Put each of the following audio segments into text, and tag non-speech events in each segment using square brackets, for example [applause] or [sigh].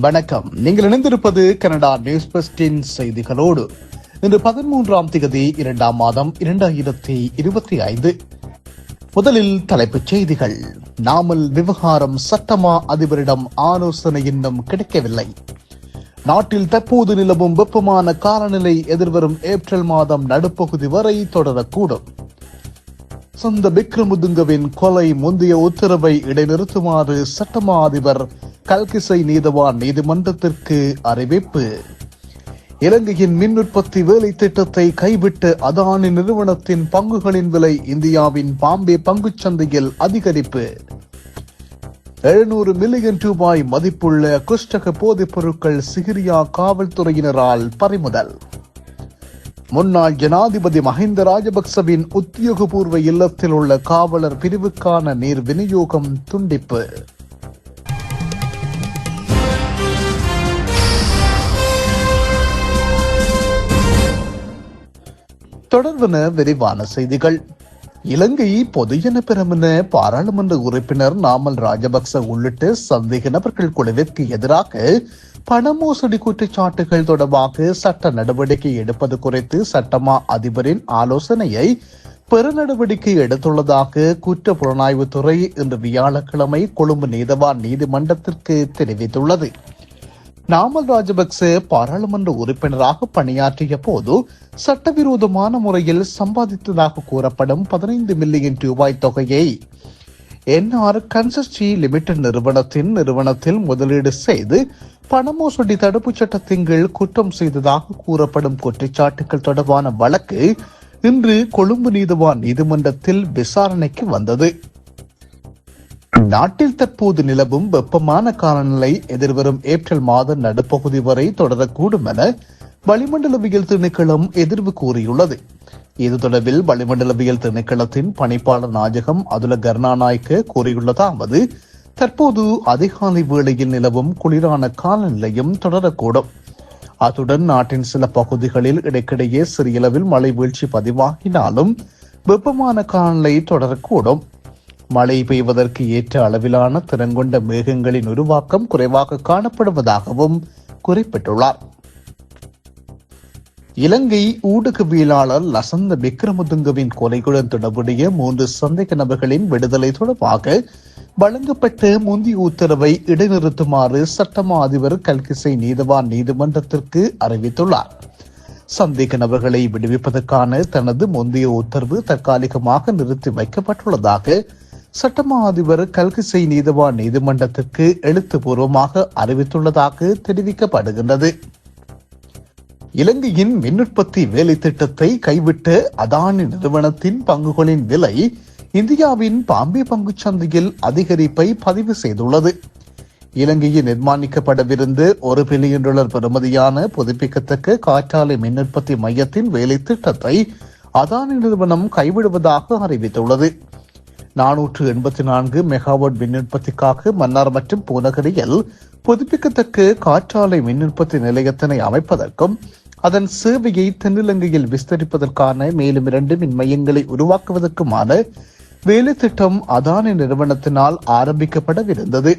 வணக்கம். நீங்கள் இணைந்திருப்பது கனடா நியூஸ் பெஸ்டின் செய்திகளோடு. இன்று பதிமூன்றாம் திகதி இரண்டாம் மாதம் இரண்டாயிரத்தி இருபத்தி ஐந்து. முதலில் தலைப்புச் செய்திகள். நாமல் விவகாரம் சட்டமா அதிபரிடம் ஆலோசனை இன்னும் கிடைக்கவில்லை. நாட்டில் தற்போது நிலவும் வெப்பமான காலநிலை எதிர்வரும் ஏப்ரல் மாதம் நடுப்பகுதி வரை தொடரக்கூடும். சொந்த விக்ரமுதுங்கவின் கொலை முந்தைய உத்தரவை இடைநிறுத்துமாறு சட்டமா அதிபர் கல்கிசை நீதவான் நீதிமன்றத்திற்கு அறிவிப்பு. இலங்கையின் மின் உற்பத்தி வேலை திட்டத்தை கைவிட்ட அதானி நிறுவனத்தின் பங்குகளின் விலை இந்தியாவின் பாம்பே பங்குச் சந்தையில் அதிகரிப்பு. எழுநூறு மில்லியன் ரூபாய் மதிப்புள்ள குஷ்டக போதைப் பொருட்கள் சிகிரியா காவல்துறையினரால் பறிமுதல். முன்னாள் ஜனாதிபதி மஹிந்த ராஜபக்சவின் உத்தியோகபூர்வ இல்லத்தில் உள்ள காவலர் பிரிவுக்கான நீர் விநியோகம் துண்டிப்பு. தொடர்பன விரிவான செய்திகள். இலங்கை பொதுஜன பெரமுன பாராளுமன்ற உறுப்பினர் நாமல் ராஜபக்ச உள்ளிட்ட சந்தேக நபர்கள் குழுவிற்கு எதிராக பண மோசடி குற்றச்சாட்டுகள் தொடர்பாக சட்ட நடவடிக்கை எடுப்பது குறித்து சட்டமா அதிபரின் ஆலோசனையை பெரு நடவடிக்கை எடுத்துள்ளதாக குற்ற புலனாய்வுத்துறை இன்று வியாழக்கிழமை கொழும்பு நீதவான் நீதிமன்றத்திற்கு தெரிவித்துள்ளது. நாமல் ராஜபக்ச பாராளுமன்ற உறுப்பினராக பணியாற்றிய போது சட்டவிரோதமான முறையில் சம்பாதித்ததாக கூறப்படும் பதினைந்து மில்லியன் ரூபாய் தொகையை என்ஆர் கன்சஸ்டி லிமிடெட் நிறுவனத்தின் நிறுவனத்தில் முதலீடு செய்து பணமோசடி தடுப்புச் சட்டத்தின் கீழ் குற்றம் செய்ததாக கூறப்படும் குற்றச்சாட்டுகள் தொடர்பான வழக்கு இன்று கொழும்பு நீதிவான் நீதிமன்றத்தில் விசாரணைக்கு வந்தது. நாட்டில் தற்போது நிலவும் வெப்பமான காலநிலை எதிர்வரும் ஏப்ரல் மாத நடுப்பகுதி வரை தொடரக்கூடும் என வளிமண்டலவியல் திணைக்களம் எதிர்வு கூறியுள்ளது. இது தொடர்பில் வளிமண்டலவியல் திணைக்களத்தின் பணிப்பாளர் நாயகம் அதுல கருணாநாயக்க கூறியுள்ளதாவது தற்போது அதிகாலை வேளையில் நிலவும் குளிரான காலநிலையும் தொடரக்கூடும். அத்துடன் நாட்டின் சில பகுதிகளில் இடைக்கிடையே சிறியளவில் மழை வீழ்ச்சி பதிவாகினாலும் வெப்பமான காலநிலை தொடரக்கூடும். மழை பெய்வதற்கு ஏற்ற அளவிலான திறன் கொண்ட மேகங்களின் உருவாக்கம் குறைவாக காணப்படுவதாகவும் குறிப்பிட்டுள்ளார். இலங்கை ஊடகவியலாளர் லசந்த விக்ரமதுங்கவின் கொலைகளுடன் தொடர்புடைய மூன்று சந்தேக நபர்களின் விடுதலை தொடர்பாக வழங்கப்பட்ட முந்தைய உத்தரவை இடைநிறுத்துமாறு சட்டமா அதிபர் கல்கிசை நீதவான் நீதிமன்றத்திற்கு அறிவித்துள்ளார். சந்தேக நபர்களை விடுவிப்பதற்கான தனது முந்தைய உத்தரவு தற்காலிகமாக நிறுத்தி வைக்கப்பட்டுள்ளதாக சட்டமா அதிபர் கல்கிசை நீதவான் நீதிமன்றத்திற்கு எழுத்துப்பூர்வமாக அறிவித்துள்ளதாக தெரிவிக்கப்படுகின்றது. இலங்கையின் மின் உற்பத்தி வேலை திட்டத்தை கைவிட்ட அதானி நிறுவனத்தின் பங்குகளின் விலை இந்தியாவின் பாம்பே பங்குச் சந்தையில் அதிகரிப்பை பதிவு செய்துள்ளது. இலங்கையில் நிர்மாணிக்கப்படவிருந்து ஒரு பில்லியன் டாலர் பெறுமதியான புதுப்பிக்கத்தக்க காற்றாலை மின் உற்பத்தி மையத்தின் வேலை திட்டத்தை அதானி நிறுவனம் கைவிடுவதாக அறிவித்துள்ளது. நானூற்று எண்பத்தி நான்கு மெகாவாட் மின் உற்பத்திக்காக மன்னார் மற்றும் பூநகரியில் புதுப்பிக்கத்தக்க காற்றாலை மின் உற்பத்தி நிலையத்தினை அமைப்பதற்கும் அதன் சேவையை தென்னிலங்கையில் விஸ்தரிப்பதற்கான மேலும் இரண்டு மின் மையங்களை உருவாக்குவதற்குமான வேலை திட்டம் அதானி நிறுவனத்தினால் ஆரம்பிக்கப்படவிருந்தது.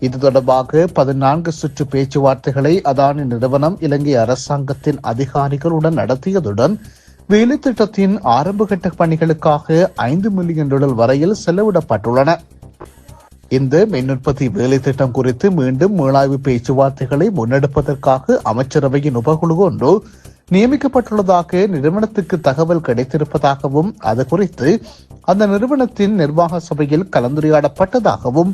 இது தொடர்பாக பதினான்கு சுற்று பேச்சுவார்த்தைகளை அதானி நிறுவனம் இலங்கை அரசாங்கத்தின் அதிகாரிகளுடன் நடத்தியதுடன் வேலை திட்டத்தின் ஆரம்பகட்ட பணிகளுக்காக ஐந்து மில்லியன் டாலர் வரையில் செலவிடப்பட்டுள்ளன. இந்த மின் உற்பத்தி வேலை திட்டம் குறித்து மீண்டும் மீளாய்வு பேச்சுவார்த்தைகளை முன்னெடுப்பதற்காக அமைச்சரவையின் உபகுழு ஒன்று நியமிக்கப்பட்டுள்ளதாக நிறுவனத்துக்கு தகவல் கிடைத்திருப்பதாகவும் அது குறித்து அந்த நிறுவனத்தின் நிர்வாக சபையில் கலந்துரையாடப்பட்டதாகவும்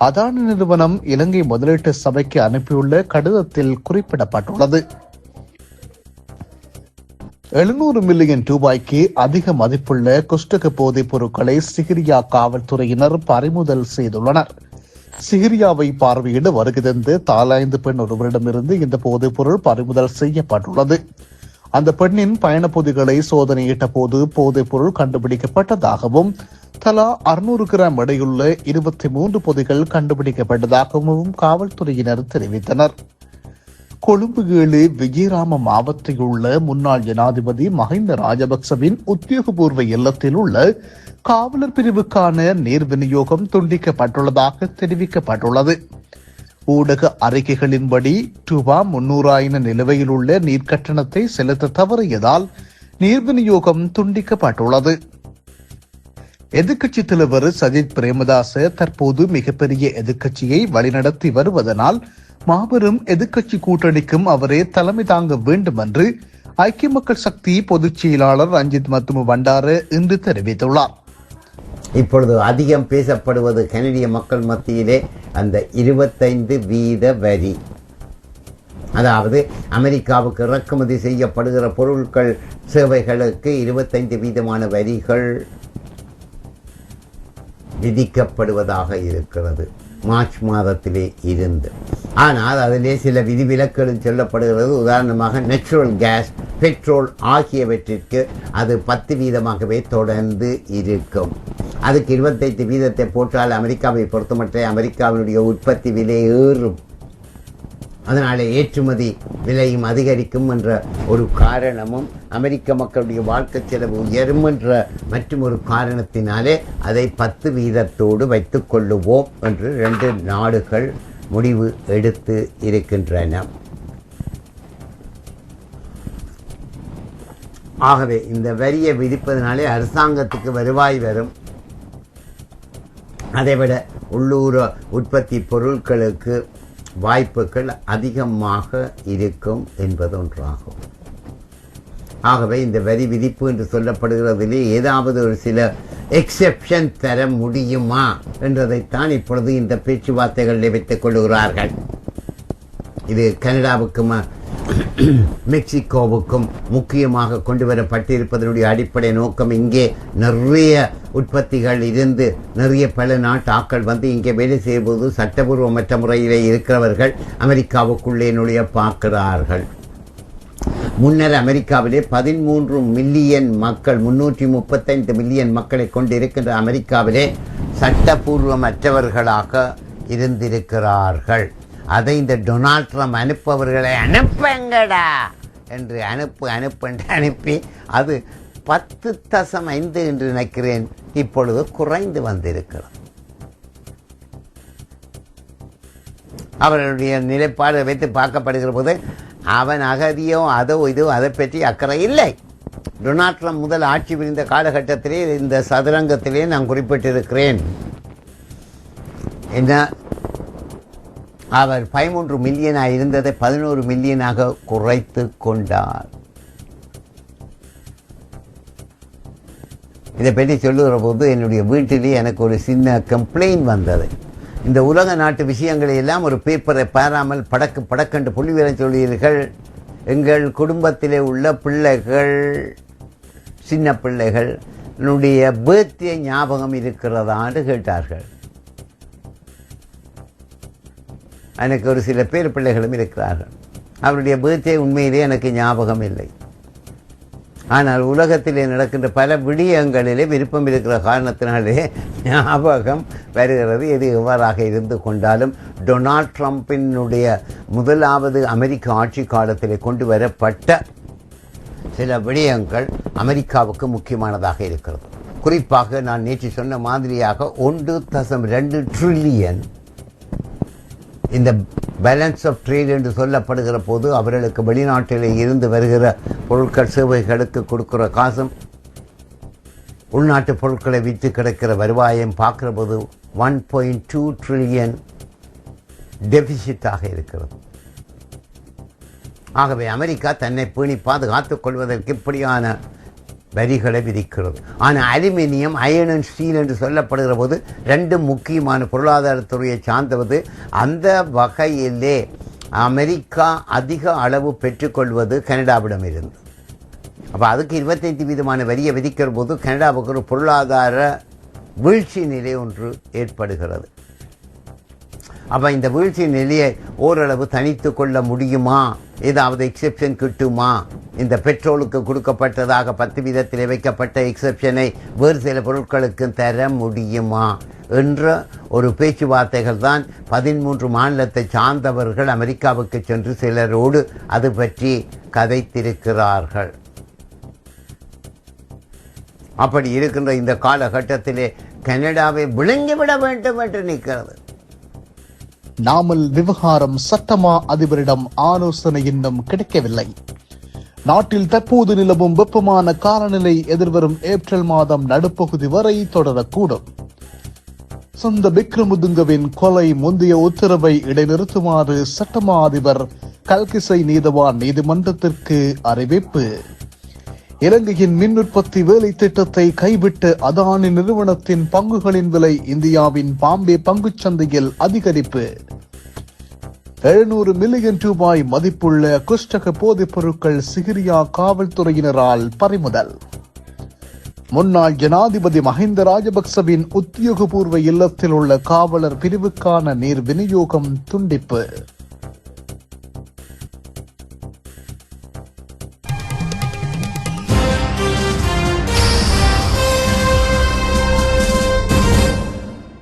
அதானி நிறுவனம் இலங்கை முதலீட்டு சபைக்கு அனுப்பியுள்ள கடிதத்தில் குறிப்பிடப்பட்டுள்ளது. எழுநூறு மில்லியன் ரூபாய்க்கு அதிக மதிப்புள்ள குஷ்டக போதைப் பொருட்களை சிகிரியா காவல்துறையினர் பறிமுதல் செய்துள்ளனர். சிகிரியாவை பார்வையிட வருகை தந்து தாலாய்ந்து பெண் ஒருவரிடமிருந்து இந்த போதைப் பொருள் பறிமுதல் செய்யப்பட்டுள்ளது. அந்த பெண்ணின் பயணப்பொதிகளை சோதனையிட்ட போது போதைப் பொருள் கண்டுபிடிக்கப்பட்டதாகவும் தலா அறுநூறு கிராம் எடையுள்ள இருபத்தி மூன்று பொதிகள் கண்டுபிடிக்கப்பட்டதாகவும் காவல்துறையினர் தெரிவித்தனர். கொழும்பு ஏழு விஜயராம மாவட்டத்தில் உள்ள முன்னாள் ஜனாதிபதி மஹிந்த ராஜபக்சவின் உத்தியோகபூர்வ இல்லத்தில் உள்ள காவலர் பிரிவுக்கான நீர் விநியோகம் துண்டிக்கப்பட்டுள்ளதாக தெரிவிக்கப்பட்டுள்ளது. ஊடக அறிக்கைகளின்படி ரூபா முன்னூறாயின நிலுவையில் உள்ள நீர் கட்டணத்தை செலுத்த தவறியதால் நீர் விநியோகம் துண்டிக்கப்பட்டுள்ளது. எதிர்க்கட்சி தலைவர் சஜித் பிரேமதாச தற்போது மிகப்பெரிய எதிர்க்கட்சியை வழிநடத்தி வருவதனால் மாபெரும் எதிர்க்கட்சி கூட்டணிக்கும் அவரே தலைமை தாங்க வேண்டும் என்று ஐக்கிய மக்கள் சக்தி பொதுச் செயலாளர் ரஞ்சித் மத்துமு பண்டார இன்று தெரிவித்துள்ளார். இப்பொழுது அதிகம் பேசப்படுவது கனடிய மக்கள் மத்தியிலே அந்த இருபத்தைந்து வீத வரி. அதாவது அமெரிக்காவுக்கு இறக்குமதி செய்யப்படுகிற பொருட்கள் சேவைகளுக்கு இருபத்தைந்து வீதமான வரிகள் விதிக்கப்படுவதாக இருக்கிறது. மார்ச் மாதத்திலே இருந்து. ஆனால் அதிலே சில விதிவிலக்குகள் சொல்லப்படுகிறது. உதாரணமாக நேச்சுரல் கேஸ் பெட்ரோல் ஆகியவற்றிற்கு அது பத்து வீதமாகவே தொடர்ந்து இருக்கும். அதுக்கு இருபத்தைந்து வீதத்தை போட்டால் அமெரிக்காவை பொறுத்தமட்டே அமெரிக்காவினுடைய உற்பத்தி விலை ஏறும். அதனால் ஏற்றுமதி விலையும் அதிகரிக்கும் என்ற ஒரு காரணமும் அமெரிக்க மக்களுடைய வாழ்க்கை செலவு உயரும் என்ற மற்றும் ஒரு காரணத்தினாலே அதை பத்து வீதத்தோடு வைத்துக்கொள்ளுவோம் என்று ரெண்டு நாடுகள் முடிவு எடுத்து இருக்கின்றன. ஆகவே இந்த வரியை விதிப்பதனாலே அரசாங்கத்துக்கு வருவாய் வரும். அதைவிட உள்ளூர் உற்பத்தி பொருட்களுக்கு வாய்ப்புகள் அதிகமாக இருக்கும் என்பது ஒன்றாகும் ஆகவே இந்த வரி விதிப்பு என்று சொல்லப்படுகிறதிலே ஏதாவது ஒரு சில எக்ஸெப்ஷன் தர முடியுமா? என்றதைத்தான் இப்பொழுது இந்த பேச்சுவார்த்தைகளில் வைத்துக் கொள்கிறார்கள் இது கனடாவுக்கும் [clears throat] மெக்சிகோவுக்கும் முக்கியமாக கொண்டு வரப்பட்டிருப்பதனுடைய அடிப்படை நோக்கம் இங்கே நிறைய உற்பத்திகள் இருந்து நிறைய பல நாட்டு ஆக்கள் வந்து இங்கே வேலை செய்யும்போது சட்டபூர்வமற்ற முறையிலே இருக்கிறவர்கள் அமெரிக்காவுக்குள்ளே நுழைய பார்க்கிறார்கள். முன்னர் அமெரிக்காவிலே பதிமூன்று மில்லியன் மக்கள் முன்னூற்றி முப்பத்தைந்து மில்லியன் மக்களை கொண்டிருக்கின்ற அமெரிக்காவிலே சட்டபூர்வமற்றவர்களாக இருந்திருக்கிறார்கள். அதை இந்த டொனால்ட் ட்ரம்ப் அனுப்பவர்களை அனுப்புங்கடா என்று அனுப்பு அனுப்பென்று அனுப்பி அது பத்து தசம் ஐந்து என்று நினைக்கிறேன் இப்பொழுது குறைந்து வந்திருக்கிறது. அவர்களுடைய நிலைப்பாடு வைத்து பார்க்கப்படுகிற போது அவன் அகதியோ அதோ இதோ அதை பற்றி அக்கறை இல்லை. டொனால்ட் ட்ரம்ப் முதல் ஆட்சி புரிந்த காலகட்டத்திலே இந்த சதுரங்கத்திலே நான் குறிப்பிட்டிருக்கிறேன். என்ன? அவர் பதிமூன்று மில்லியனாக இருந்ததை பதினோரு மில்லியனாக குறைத்து கொண்டார். இதை பற்றி சொல்லுகிற போது என்னுடைய வீட்டிலே எனக்கு ஒரு சின்ன கம்ப்ளைண்ட் வந்தது. இந்த உலக நாட்டு விஷயங்களை எல்லாம் ஒரு பேப்பரை பாராமல் படக்கு படக்கண்டு புள்ளிவிவர சொல்லுவீர்கள். எங்கள் குடும்பத்திலே உள்ள பிள்ளைகள் சின்ன பிள்ளைகள் என்னுடைய பேர்த்திய ஞாபகம் இருக்கிறதான்னு கேட்டார்கள். எனக்கு ஒரு சில பேர் பிள்ளைகளும் இருக்கிறார்கள். அவருடைய பேர்த்தே உண்மையிலே எனக்கு ஞாபகம் இல்லை. ஆனால் உலகத்திலே நடக்கின்ற பல விடயங்களிலே விருப்பம் இருக்கிற காரணத்தினாலே ஞாபகம் வருகிறது. எது எவ்வாறாக இருந்து கொண்டாலும் டொனால்ட் ட்ரம்பினுடைய முதலாவது அமெரிக்க ஆட்சி காலத்திலே கொண்டு வரப்பட்ட சில விடயங்கள் அமெரிக்காவுக்கு முக்கியமானதாக இருக்கிறது. குறிப்பாக நான் நேற்று சொன்ன மாதிரியாக ஒன்று தசம் ரெண்டு ட்ரில்லியன் இந்த பேலன்ஸ் ஆஃப் ட்ரேட் என்று சொல்லப்படுகிற போது அவர்களுக்கு வெளிநாட்டில் இருந்து வருகிற பொருட்கள் சேவைகளுக்கு கொடுக்குற காசும் உள்நாட்டு பொருட்களை விற்று கிடைக்கிற வருவாயம் பார்க்குற போது ஒன் பாயிண்ட் டூ ட்ரில்லியன் டெபிசிட்டாக இருக்கிறது. ஆகவே அமெரிக்கா தன்னை பேணி பாதுகாத்துக் கொள்வதற்கு இப்படியான வரிகளை விதிக்கிறது. ஆனால் அலுமினியம் அயன் அண்ட் ஸ்டீல் என்று சொல்லப்படுகிற போது ரெண்டு முக்கியமான பொருளாதாரத்துறையை சார்ந்தவது அந்த வகையிலே அமெரிக்கா அதிக அளவு பெற்றுக்கொள்வது கனடாவிடம் இருந்து அப்போ அதுக்கு இருபத்தைந்து வீதமான வரியை விதிக்கிற போது கனடாவுக்கு ஒரு பொருளாதார வீழ்ச்சி நிலை ஒன்று ஏற்படுகிறது. அப்போ இந்த வீழ்ச்சி நிலையை ஓரளவு தனித்து கொள்ள முடியுமா? ஏதாவது எக்ஸெப்ஷன் கிட்டுமா? இந்த பெட்ரோலுக்கு கொடுக்கப்பட்டதாக பத்து வீதத்தில் வைக்கப்பட்ட எக்ஸெப்ஷனை வேறு சில பொருட்களுக்கு தர முடியுமா? என்ற ஒரு பேச்சுவார்த்தைகள் தான் பதிமூன்று மாநிலத்தை சார்ந்தவர்கள் அமெரிக்காவுக்கு சென்று சிலரோடு அது பற்றி கதைத்திருக்கிறார்கள். அப்படி இருக்கின்ற இந்த காலகட்டத்திலே கனடாவை விளங்கிவிட வேண்டும் என்று நிற்கிறது. நாமல் விவகாரம் சட்டமா அதிபரிடம் ஆலோசனை இன்னும் கிடைக்கவில்லை. நாட்டில் தற்போது நிலவும் வெப்பமான காலநிலை எதிர்வரும் ஏப்ரல் மாதம் நடுப்பகுதி வரை தொடரக்கூடும். சொந்த விக்ரமுதுங்கவின் கொலை முந்தைய உத்தரவை இடைநிறுத்துமாறு சட்டமா அதிபர் கல்கிசை நீதவான் நீதிமன்றத்திற்கு அறிவிப்பு. இலங்கையின் மின் உற்பத்தி வேலை திட்டத்தை கைவிட்டு அதானி நிறுவனத்தின் பங்குகளின் விலை இந்தியாவின் பாம்பே பங்குச் சந்தையில் அதிகரிப்பு. எழுநூறு மில்லியன் ரூபாய் மதிப்புள்ள குஷ்டக போதைப் பொருட்கள் சிகிரியா காவல்துறையினரால் பறிமுதல். முன்னாள் ஜனாதிபதி மஹிந்த ராஜபக்சவின் உத்தியோகபூர்வ இல்லத்தில் உள்ள காவலர் பிரிவுக்கான நீர் விநியோகம் துண்டிப்பு.